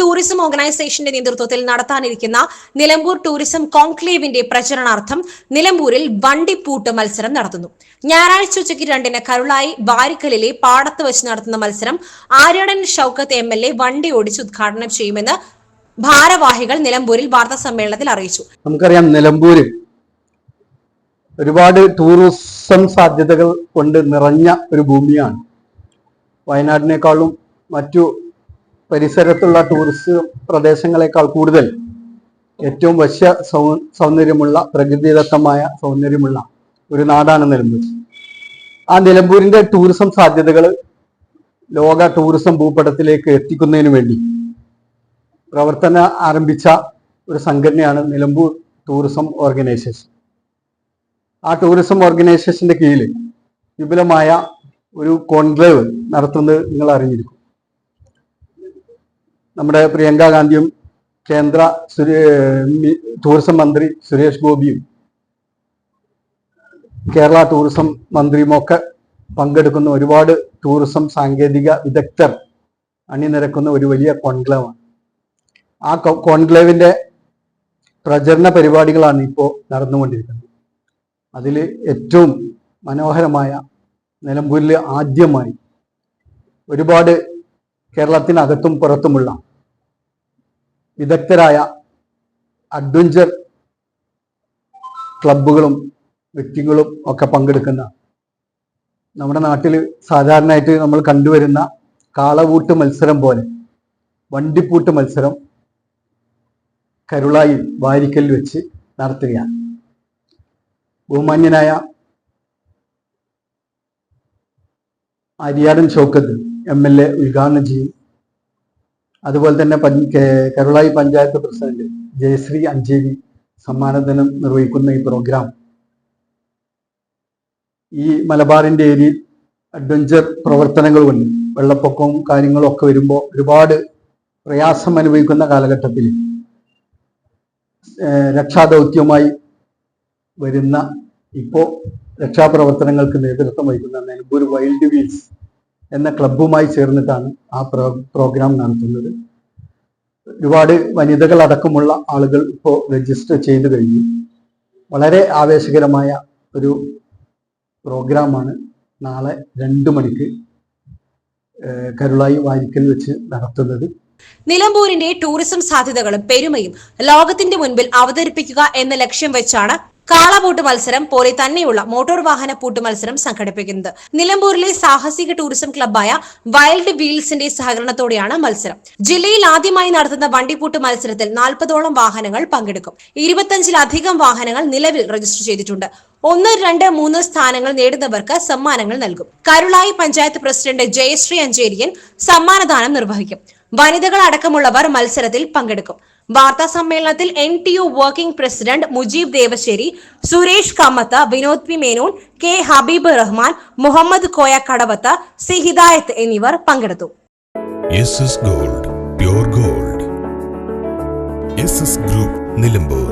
Tourism ഓർഗനൈസേഷന്റെ നേതൃത്വത്തിൽ നടത്താനിരിക്കുന്ന Nilambur tourism കോൺക്ലേവിന്റെ പ്രചരണാർത്ഥം നിലമ്പൂരിൽ വണ്ടിപ്പൂട്ട് മത്സരം നടത്തുന്നു. ഞായറാഴ്ച ഉച്ചയ്ക്ക് രണ്ടിന് കരുളായി വാരിക്കലിലെ പാടത്ത് വെച്ച് നടത്തുന്ന മത്സരം Aryadan Shoukath M L A വണ്ടി ഓടിച്ച് ഉദ്ഘാടനം ചെയ്യുമെന്ന് ഭാരവാഹികൾ നിലമ്പൂരിൽ വാർത്താ സമ്മേളനത്തിൽ അറിയിച്ചു. നമുക്കറിയാം നിലമ്പൂരിൽ ഒരുപാട് ടൂറിസം സാധ്യതകൾ കൊണ്ട് നിറഞ്ഞ ഒരു ഭൂമിയാണ്. വയനാടിനേക്കാളും മറ്റു പരിസരത്തുള്ള ടൂറിസ്റ്റ് പ്രദേശങ്ങളെക്കാൾ കൂടുതൽ ഏറ്റവും വശ്യ സൗ സൗന്ദര്യമുള്ള പ്രകൃതിദത്തമായ സൗന്ദര്യമുള്ള ഒരു നാടാണ് നിലമ്പൂർ. ആ നിലമ്പൂരിന്റെ ടൂറിസം സാധ്യതകൾ ലോക ടൂറിസം ഭൂപടത്തിലേക്ക് എത്തിക്കുന്നതിന് വേണ്ടി പ്രവർത്തന ആരംഭിച്ച ഒരു സംഘടനയാണ് നിലമ്പൂർ ടൂറിസം ഓർഗനൈസേഷൻ. ആ ടൂറിസം ഓർഗനൈസേഷന്റെ കീഴിൽ വിപുലമായ ഒരു കോൺക്ലേവ് നടത്തുന്നത് നിങ്ങൾ അറിഞ്ഞിരിക്കും. നമ്മുടെ പ്രിയങ്ക ഗാന്ധിയും കേന്ദ്ര ടൂറിസം മന്ത്രി സുരേഷ് ഗോപിയും കേരള ടൂറിസം മന്ത്രിയുമൊക്കെ പങ്കെടുക്കുന്ന ഒരുപാട് ടൂറിസം സാങ്കേതിക വിദഗ്ധർ അണിനിരക്കുന്ന ഒരു വലിയ കോൺക്ലേവാണ്. ആ കോൺക്ലേവിന്റെ പ്രചരണ പരിപാടികളാണ് ഇപ്പോൾ നടന്നുകൊണ്ടിരിക്കുന്നത്. അതിൽ ഏറ്റവും മനോഹരമായ നിലമ്പൂരിൽ ആദ്യമായി ഒരുപാട് കേരളത്തിനകത്തും പുറത്തുമുള്ള വിദഗ്ധരായ അഡ്വഞ്ചർ ക്ലബുകളും വ്യക്തികളും ഒക്കെ പങ്കെടുക്കുന്ന നമ്മുടെ നാട്ടിൽ സാധാരണയായിട്ട് നമ്മൾ കണ്ടുവരുന്ന കാളവൂട്ട് മത്സരം പോലെ വണ്ടിപ്പൂട്ട് മത്സരം കരുളായി വാരിക്കൽ വെച്ച് നടത്തുകയാണ്. ബഹുമാന്യനായ Aryadan Shoukath M L A ഉദ്ഘാടനം ചെയ്യും. അതുപോലെ തന്നെ കേരളായി പഞ്ചായത്ത് പ്രസിഡന്റ് ജയശ്രീ അഞ്ചേരി സമ്മാനദാനം നിർവഹിക്കുന്ന ഈ പ്രോഗ്രാം ഈ മലബാറിന്റെ ഏരിയയിൽ അഡ്വഞ്ചർ പ്രവർത്തനങ്ങൾ കൊണ്ട് വെള്ളപ്പൊക്കവും കാര്യങ്ങളും ഒക്കെ വരുമ്പോൾ ഒരുപാട് പ്രയാസം അനുഭവിക്കുന്ന കാലഘട്ടത്തിൽ രക്ഷാദൗത്യവുമായി വരുന്ന ഇപ്പോൾ രക്ഷാപ്രവർത്തനങ്ങൾക്ക് നേതൃത്വം വഹിക്കുന്ന നിലമ്പൂർ വൈൽഡ് വീൽസ് എന്ന ക്ലബ്ബുമായി ചേർന്നിട്ടാണ് ആ പ്രോ പ്രോഗ്രാം നടത്തുന്നത്. ഒരുപാട് വനിതകൾ അടക്കമുള്ള ആളുകൾ ഇപ്പോൾ രജിസ്റ്റർ ചെയ്തു കഴിഞ്ഞു. വളരെ ആവേശകരമായ ഒരു പ്രോഗ്രാമാണ് നാളെ രണ്ട് മണിക്ക് കരുളായി വാരിക്കൽ വെച്ച് നടത്തുന്നത്. നിലമ്പൂരിന്റെ ടൂറിസം സാധ്യതകളും പെരുമയും ലോകത്തിന്റെ മുൻപിൽ അവതരിപ്പിക്കുക എന്ന ലക്ഷ്യം വെച്ചാണ് കാളപൂട്ട് മത്സരം പോലെ തന്നെയുള്ള മോട്ടോർ വാഹന പൂട്ട് മത്സരം സംഘടിപ്പിക്കുന്നത്. നിലമ്പൂരിലെ സാഹസിക ടൂറിസം ക്ലബ്ബായ വൈൽഡ് വീൽസിന്റെ സഹകരണത്തോടെയാണ് മത്സരം. ജില്ലയിൽ ആദ്യമായി നടത്തുന്ന വണ്ടിപ്പൂട്ട് മത്സരത്തിൽ നാൽപ്പതോളം വാഹനങ്ങൾ പങ്കെടുക്കും. ഇരുപത്തഞ്ചിലധികം വാഹനങ്ങൾ നിലവിൽ രജിസ്റ്റർ ചെയ്തിട്ടുണ്ട്. ഒന്ന് രണ്ട് മൂന്ന് സ്ഥാനങ്ങൾ നേടുന്നവർക്ക് സമ്മാനങ്ങൾ നൽകും. കരുളായി പഞ്ചായത്ത് പ്രസിഡന്റ് ജയശ്രീ അഞ്ചേരിയൻ സമ്മാനദാനം നിർവഹിക്കും. വനിതകൾ അടക്കമുള്ളവർ മത്സരത്തിൽ പങ്കെടുക്കും. വാർത്താ സമ്മേളനത്തിൽ N T U working president Mujeeb Devasseri Suresh Kammath Vinod P Menon K Habeeb Rahman Muhammad Koya Kadavath C Hidayath എന്നിവർ പങ്കെടുത്തു ഗോൾഡ് ഗോൾഡ്. ഗ്രൂപ്പ് നിലമ്പൂർ.